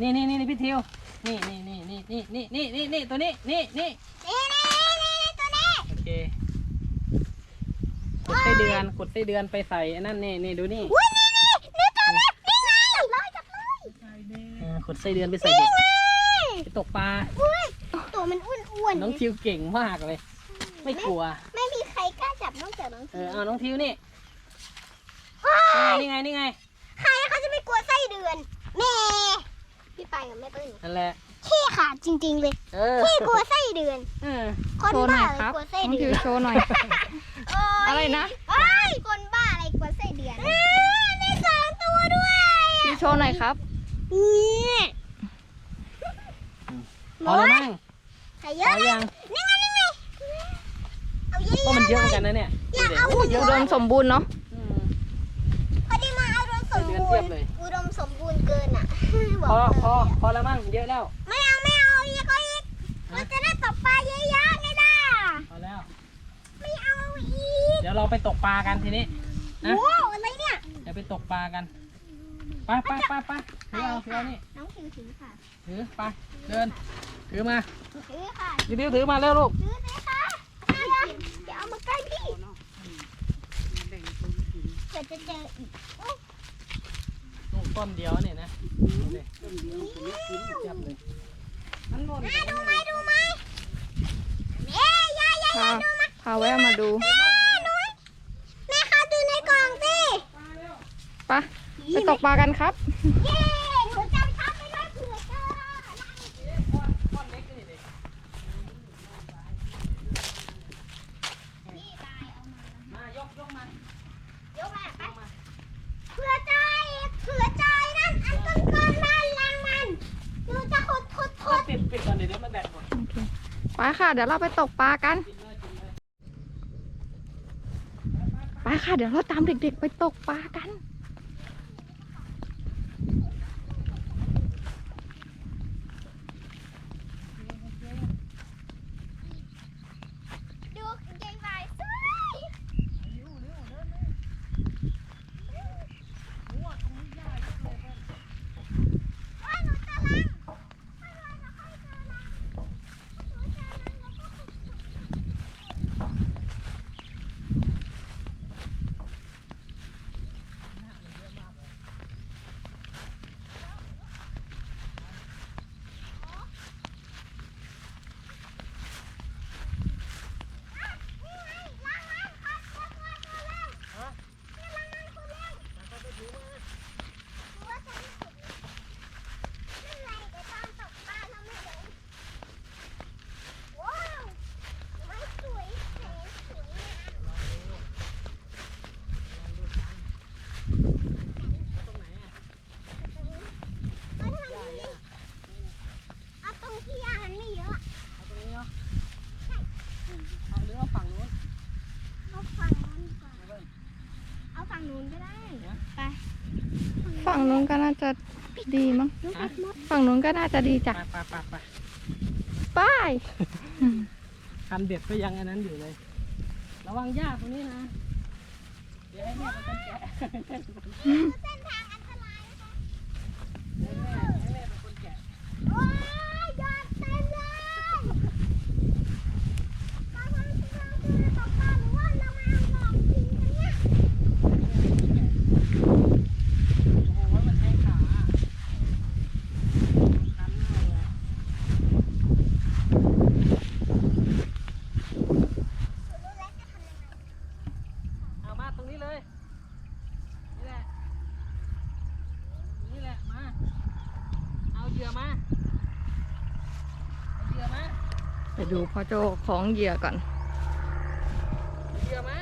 นี่นี่นี่นี่พี่ทิวนี่นี่นี่นี่นี่นี่นี่นี่นี่ตัวนี้นี่นี่นี่นี่นี่ตัวนี้โอเคกดไส้เดือนกดไส้เดือนไปใส่อันนั้นนี่นี่ดูนี่อุ้ยนี่นี่นี่ตัวนี้นี่ไงลอยจับเลยเออกดไส้เดือนไปใส่เด็กนี่ไปตกปลาอุ้ยตัวมันอ้วนๆน้องทิวเก่งมากเลย ไม่กลัว ไม่มีใครกล้าจับนอกจากน้องเอทิอวเอาน้องทิวนี่เฮ้ยนี่ไงนี่ไงใครเขาจะไม่กลัวไส้เดือนแม่ พี่ไปกับแม่ตุ้ยนั่นแหละขี้ขาดจริง ๆ เลยเออขี้กลัวไส้เดือน เออคนโชว์หน่บ้าอยอะไรครับกลัวไส้น้องเดืทิอวนโชว์หน่อยโยอะไรนะเอ้ยคนบ้าอะไรกลัวไส้เดือนมีสองตัวด้วยทิวโชว์หน่อยครับนี่พอแล้วมั้งใส่พเยออะยังนี่ไงนี่ไงเอาเยอะก็มันเยอะเหมือนกันนะเนี่ยอย่าดูดิเอาอุดมสมบูรณ์เนาะ อืม พอดีมาเอาอุดมสมบูเดือนเทียรบณ์เลยอุดมสมบูรณ์เกินอะบ พอกอเลยพอพอแล้วมั้งเยอะแล้ว ไม่เอาไม่เอาอีกก็อีกมันจะได้ตกปลาเยอะๆไงล่ะพอแล้ว ไม่เอาอีก เดี๋ยวเราไปตกปลากันทีนี้นะว้าวอะไรเนี่ยเดี๋ยวไปตกปลากัน ไปไปไปไปถือเอาถือเอานี่น้องถือถือค่ะถือไปเดิน ถือมาถือค่ะดิวถือมาเร็วลูกถือสิคะเดี๋ยวเดี๋ยวเอามาใกล้พี่เกิดจะเจออีกลูก ต้นเดียวเนี่ยนะดูดิเทียบเลยมันหล่นแม่ดูไหมดูไหมแม่ยายยายพาพาแวะมาดูแม่หนูแม่คะดูในกล่องสิไปะไปตกปลากันครับ เย้หนูจำทับไปด้วยเผื่อเจอ มายกยกมาย กมาไปเผื่อใจเผื่อใจนั่นอันก้อนๆนั่นรังมันหนูจะขุดขุด ก็ ขุด ปิดปิดก่อนเดี๋ยวเดี๋ยวมันแบตหมด โอเคไปค่ะ เดี๋ยวเราไปตกปลากัน ไปค่ะ เดี๋ยวเราตามเด็กๆไปตกปลากัน ดูใหญ่ใหญ่สวยว่าหนูจะลัง ว้าวไม้สวยแสนสวยงามเอาทำนี้เอาตรงที่ยามันไม่เยอะ เอาตรงนี้เนาะเอาหรือเอาฝั่งนู้น เอาฝั่งนู้นดีกว่า เอาฝั่งนู้นก็ได้ไปฝั่งนู้นก็น่าจะดีมั้งลูกมดฝั่งนู้นก็น่าจะดีไปจ้ะไปไปไปไปคันเบ็ดก็ยังอันนั้นอยู่เลย ระวังหญ้าตรงนี้นะ เดี๋ยวให้แม่เป็นคนแกะให้แม่เป็นคนแกะ เส้นทางอันตรายนะคะ ให้แม่ให้แม่เป็นคนแกะ โอ้ยยอดเต็มเลยปลาทางที่เราคือตกปลาหรือว่าเรามาเอาหลอกกินกันเนี่ย โอ้โหมันแทงขาคันหน้าเลยเอามาตรงนี้เลย นี่แหละ นี่แหละ มา เอาเหยื่อมา เอาเหยื่อมา ไปดูพ่อโจของเหยื่อก่อนเอาเหยื่อมา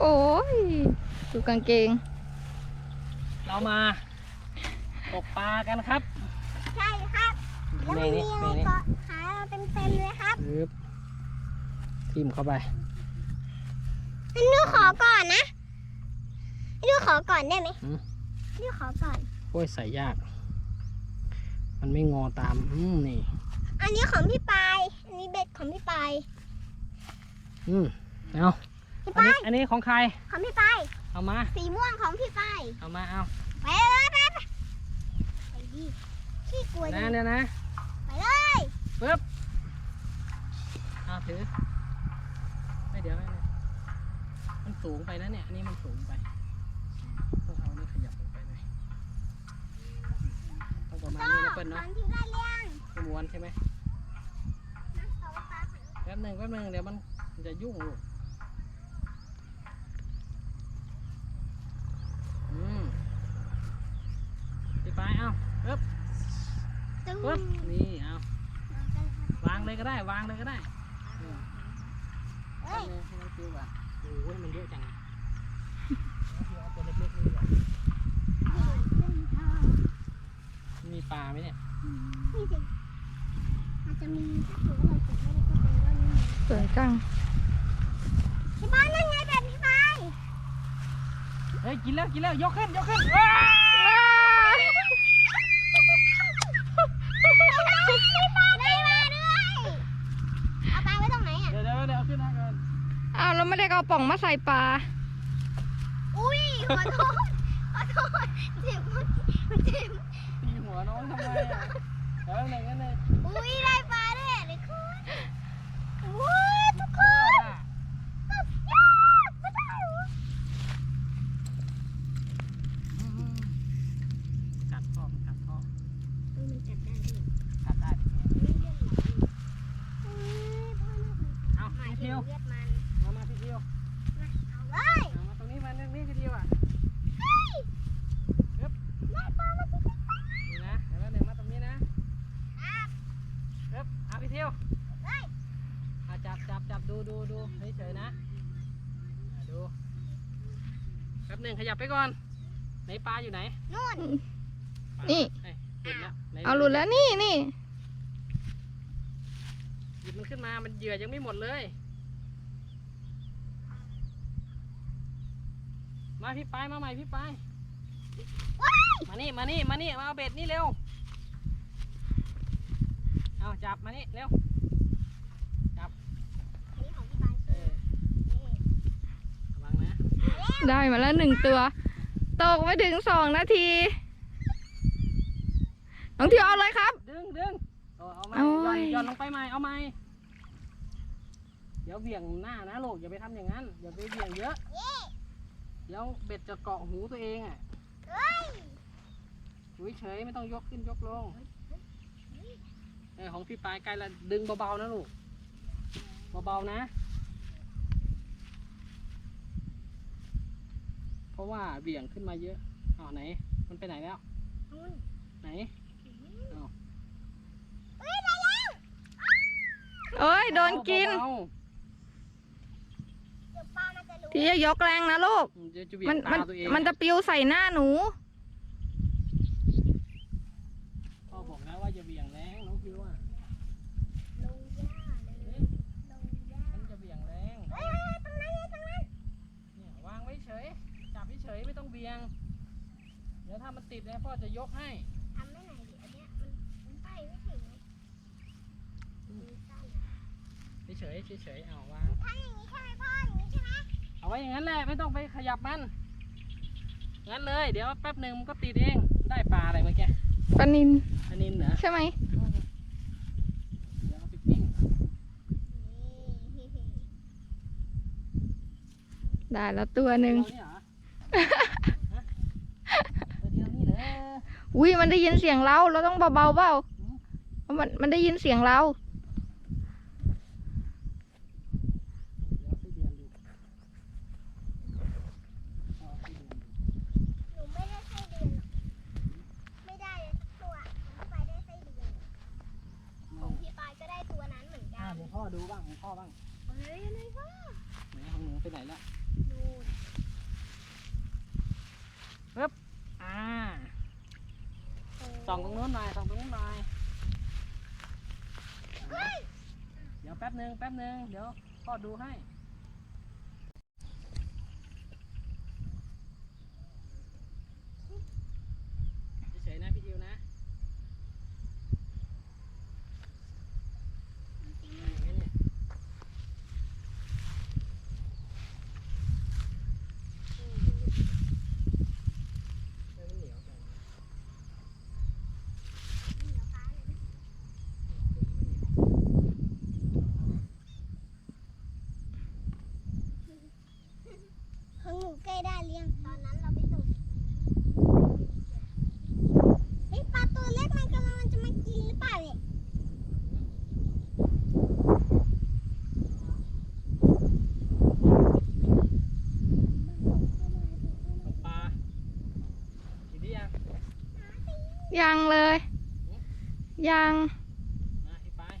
โอ้ย ดูกางเกง เรามาตกปลากันครับ ใช่ครับแล้วในมันมีนี้อะไรในนี้เกาะขาเราเต็มๆเลยครับปึ๊บทิ่มเข้าไปงั้นดูขอก่อนนะดูขอก่อนได้ไหมหืมดูขอก่อน โอ้ยใส่ยาก มันไม่งอตามอืมนี่ อันนี้ของพี่ปาย อันนี้เบ็ดของพี่ปาย อืมเอาพี่อันปานี้ย อันนี้ของใคร ของพี่ปาย เอามา สีม่วงของพี่ปาย เอามาเอาไปเลยไปไปดิขี้กลัวนะดิเนี่ยนะไปเลย ปึ๊บเอาถือไม่เดี๋ยวไม่ไม่มันสูงไปนะเนี่ย อันนี้มันสูงไปต้องเอานี่ขยับลงไปหน่อยต้ องประมาณนี้นะเปิ้ลเนาะมวนใช่ไหมแป๊บหนึ่งแป๊บหนึ่งเดี๋ยวมันจะยุ่งลูกอืมพี่ปเอาปึ๊บปึ๊บนี่เอาวางเลยก็ได้ วางเลยก็ได้ให้มันฟิวก่อนโอ้ยมันเยอะจังเอาตัวเล็กๆนี่กว่ามี ปลาไหมเนี่ยนี่สิอาจจะมีถ้าถือว่าเราเก็บไม่ได้ก็เป็นว่ามีสวยจังพี่บ้านนั่นไงแบบพี่บ้านเฮ้ยกินแล้วกินแล้วยกขึ้นยกขึ้นว้าได้มาด้วยเอาปลาไว้ตรงไหนอะเดี๋ยวเดี๋ยวเดี๋ยวเอาขึ้นมาก่อนอ้าวเราไม่ได้เอาป่องมาใส่ปลาอุ้ยขอโทษขอโทษเจ็บมันเจ็บตีหัว น้องทำไมอะเดี๋ยวหนึ่งกันเลยอุ้ยได้ปลาด้วยอะคุณว้าทุกคน สุดยอดไม่ได้เหรอ อืมกัดพ่อมันกัดพ่อ เออมันกัดได้ด้วย กัดได้ดิ ไม่เลือดไหลเอ้ยพ่อน่าสงสาร เอา หมาย พี่ ถึง เทียว เลือดมัน มามาพี่เทียว มาเอาเลย เอามาตรงนี้มาตรงนี้พี่เทียวอะ เฮ้ย ปึ๊บ ได้ปลามาที่ที่ นี่นะเดี๋ยวหนึ่งมาตรงนี้นะครับ ปึ๊บ เอาพี่เทียวเฮ้ยเอาจับจับจับดูดูดูเฉยๆนะอ่าดูแป๊บหนึ่งขยับไปก่อน ไหนปลาอยู่ไหนนู่น ปลานี่ เอ้ยหลุดแล้วไหนเอาหลุดแล้วนี่นี่หยิบมันขึ้นมา มันเหยื่อยังไม่หมดเลย มาพี่ปายมาใหม่พี่ปายว้ายมานี่มานี่มานี่มาเอาเบ็ดนี่เร็ว เอาจับมานี่เร็วอันนี้ของพี่ปายเออนี่ระวังนะ ได้มาแล้วหนึ่งตัว ตกไม่ถึงสองนาที น้องทิวเอาเลยครับ ดึงดึงเอาเอาไหมโอ้ย่อนย ย่อนลงไปไหมเอาไหมเดี๋ยวเบี่ยงหน้านะลูกอย่าไปทำอย่างนั้นอย่าไปเบี่ยงเยอะ เดี๋ยวเบ็ดจะเกาะหูตัวเองอะเฮ้ยอยู่เฉยๆไม่ต้องยกขึ้นยกลงเออ ของพี่ปลายใกล้ละดึงเบาๆนะลูกเบาๆนะ เพราะว่าเบี่ยงขึ้นมาเยอะอ๋อไหน มันไปไหนแล้วนู่นไหนเฮ้ยได้แล้วเอ้ยโดนกินเบาเดี๋ยวปลามันจะรู้ที่จะยกแรงนะลูกๆมันจะจะเบี่ยมันงมันตาตัวเองมันจะปลิวใส่หน้าหนู พ่อบอกแล้วว่าอย่าเบี่ยงแรงน้องพิวอะ ลงหญ้าเลยลงหญ้า มันจะเบี่ยงแรง เฮ้ยเฮ้ยตรงนั้นไงตรงนั้น เนี่ยวางไว้เฉย จับเฉยๆไม่ต้องเบี่ยง เดี๋ยวถ้ามัน ติดเนี่ยพ่อจะยกให้ทำไม่ไหนดิอันเนี้ยมันมันไปไม่ถึงมันสั้นอะเฉยๆเฉยๆเอาวางถ้าอย่างนี้ใช่ไหมพ่ออย่างนี้ใช่ไหมเอาไว้อย่างนั้นแหละไม่ต้องไปขยับมันงั้นเลย เดี๋ยวแป๊บหนึ่งมันก็ติดเองได้ปลาอะไรเมื่อกี้ปลานินอันนี้เหรอใช่ไหมเดี๋ยวเอาไปปิ้งนี่ ได้แล้วตัวหนึ่ง เอาเนี่ยเหรอฮะตัวเดียวนี่เหรอ อุ้ยมันได้ยินเสียงเรา เราต้องเบาๆเปล่าอืมเพราะมันมันได้ยินเสียงเรา หนูไม่ได้ไส้เดือนหรอกไม่ได้เลยสักตัวของพี่ปายได้ไส้เดือนของพี่ปายก็ได้ตัวนั้นเหมือนกัอ่านเดี๋ยวพ่อดูบ้างของพ่อบ้างเฮ้ยอะไรพ่อไหนของหนูไปไหนละ นู่น อ่า ส่องตรงนู้นหน่อยส่องตรงนู้นหน่อยเฮ้ยเดี๋ยวแป๊บหนึ่งแป๊บหนึ่งเดี๋ยวพ่อดูให้ เฉยๆนะพี่ดิวนะได้ไหมเนี่ยอืมเออมันเหนียวจัง ยัง ยังเลย ยัง มาพี่ปาย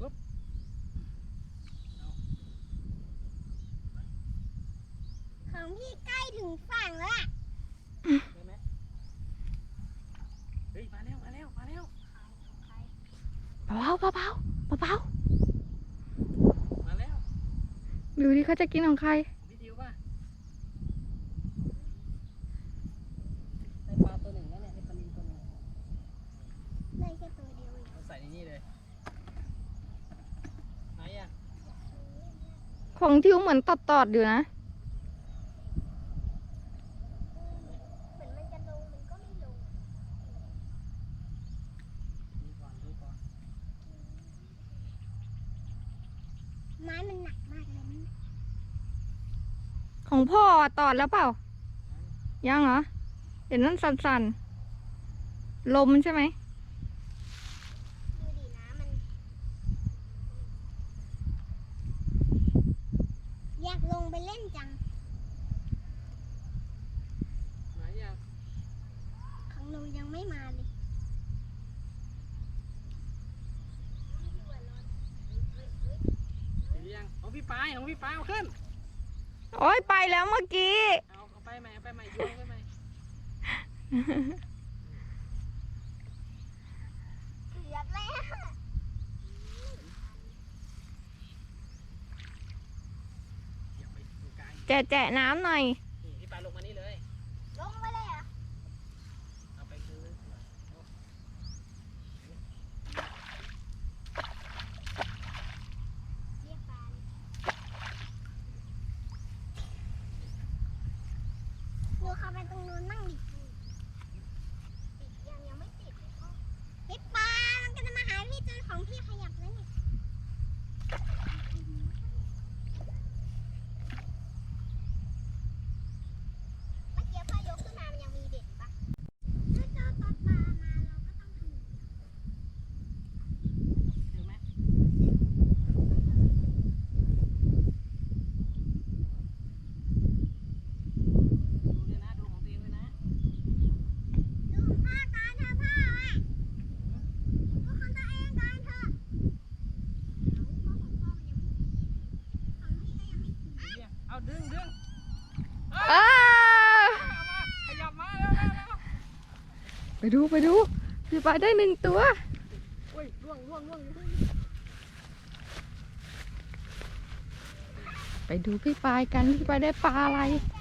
ปุ๊บเอาของพี่ใกล้ถึงฝั่งแล้วอะได้ไหมเฮ้ย มาแล้ว มาแล้ว มาแล้ว เบาๆเบาๆเบามาแล้ว ๆดูดิเขาจะกินของใคร พี่ดิวป่ะได้ปลาตัวหนึ่งแล้วเนี่ยได้ปลานิลตัวหนึ่ง เลยแค่ตัวเดียวเอง เราใส่ในนี่เลยไหนอะ ของทิวเหมือนตอดๆอยู่นะเหมือนมันจะลงมันก็ไม่ลงดูก่อนดูก่อนไม้มันหนักมากเลยนะของพ่อตอดแล้วเปล่า ยังเหรอ เห็นนั่นสั่นๆ ลมใช่ไหม ดูดิน้ำมัน อยากลงไปเล่นจัง ไหนอะ ของหนูยังไม่มาเลย เห็นหรือยังของ พี่ปายของพี่ปายเอาขึ้น โอ้ยไปแล้วเมื่อกี้ เอาเอาไปใหม่เอาไปใหม่โยนไปใหม่เกือบแล้วอย่าไปตรงกลางแจะแจะน้ำหน่อย นี่พี่ปายลงมานี่เลย ลงไปเลยเหรอะ เอาไปคืน เรียกปลาเลยหนูเข้าไปตรงนู้นมั่งดิติดยังยังไม่ติดเลยพ่อพี่ปลามันก็จะมาหาพี่จนของพี่ขยับแล้วเนี่ย เมื่อกี้พอยกขึ้นมามันยังมีเด็กปะถ้าเจอตัวปลามาเราก็ต้องทำอย่างนี้ เจอไหมดูด้วยนะดูของตัวเองด้วยนะ ดูพ่อก่อนเถอะพ่ออะดูของตัวเองก่อนเถอะเอาพ่อของพ่อมันยังไม่กินของพี่ก็ยังไม่กิน เรียกเอาดึงดึง อ้า เอามาขยับมาเร็วเร็วเร็ว ไปดูไปดู พี่ปายได้หนึ่งตัวอุ้ยล่วงล่วงล่วงอยู่ไปดูพี่ปายกัน พี่ปายได้ปลาอะไรไป